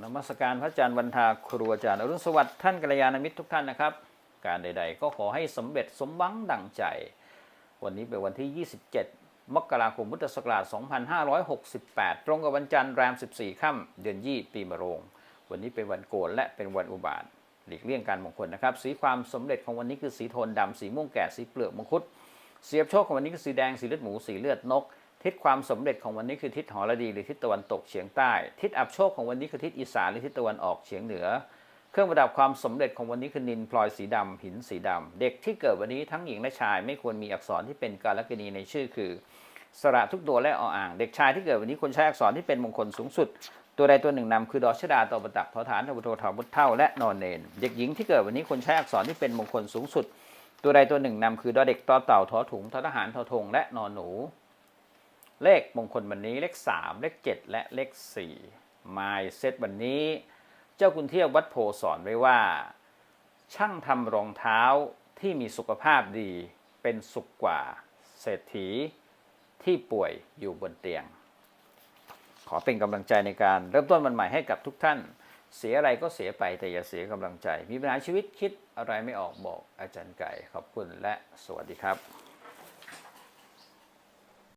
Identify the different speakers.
Speaker 1: นมัสการพระอาจารย์วันทาครูอาจารย์อรุณสวัสดิ์ท่านกัลยาณมิตรทุกท่านนะครับ การใด ๆ ก็ขอให้สำเร็จสมหวังดังใจ วันนี้เป็นวันที่ 27 มกราคมพุทธศักราช 2568 ตรงกับวันจันทร์แรม 14 ค่ำเดือนยี่ปีมะโรง วันนี้เป็นวันโกนและเป็นวันอุบาทหลีกเลี่ยงการมงคลนะครับ สีความสำเร็จของวันนี้คือสีโทนดำสีม่วงแก่สีเปลือกมังคุดเสียบโชคของวันนี้คือสีแดงสีเลือดหมูสีเลือดนก ทิศความสำเร็จของวันนี้คือทิศหอระดีหรือทิศตะวันตกเฉียงใต้ ทิศอับโชคของวันนี้คือทิศอีสานหรือทิศตะวันออกเฉียงเหนือ เครื่องประดับความสำเร็จของวันนี้คือนินพลอยสีดำหินสีดำเด็กที่เกิดวันนี้ทั้งหญิงและชายไม่ควรมีอักษรที่เป็นกาลกณีในชื่อคือสระทุกตัวและออ่าง เด็กชายที่เกิดวันนี้ควรใช้อักษรที่เป็นมงคลสูงสุด ตัวใดตัวหนึ่งนำคือดอชดาตอประตักทอฐานทบุโททอบุตเท่าและนอนเนน เด็กหญิงที่เกิดวันนี้ควรใช้อักษรที่เป็นมงคลสูงสุด ตัวใดตัวหนึ่งนำคือดอเด็กตอเต่าทอถุงทอทหารทอทงและนอนหนู เลขมงคลวันนี้เลข 3 เลข 7 และเลข4มายเซตวันนี้ เจ้าคุณเทียววัดโพสอนไว้ว่า ช่างทำรองเท้าที่มีสุขภาพดีเป็นสุขกว่าเศรษฐีที่ป่วยอยู่บนเตียง ขอเป็นกำลังใจในการเริ่มต้นวันใหม่ให้กับทุกท่าน เสียอะไรก็เสียไปแต่อย่าเสียกำลังใจ มีปัญหาชีวิตคิดอะไรไม่ออกบอกอาจารย์ไก่ ขอบคุณและสวัสดีครับ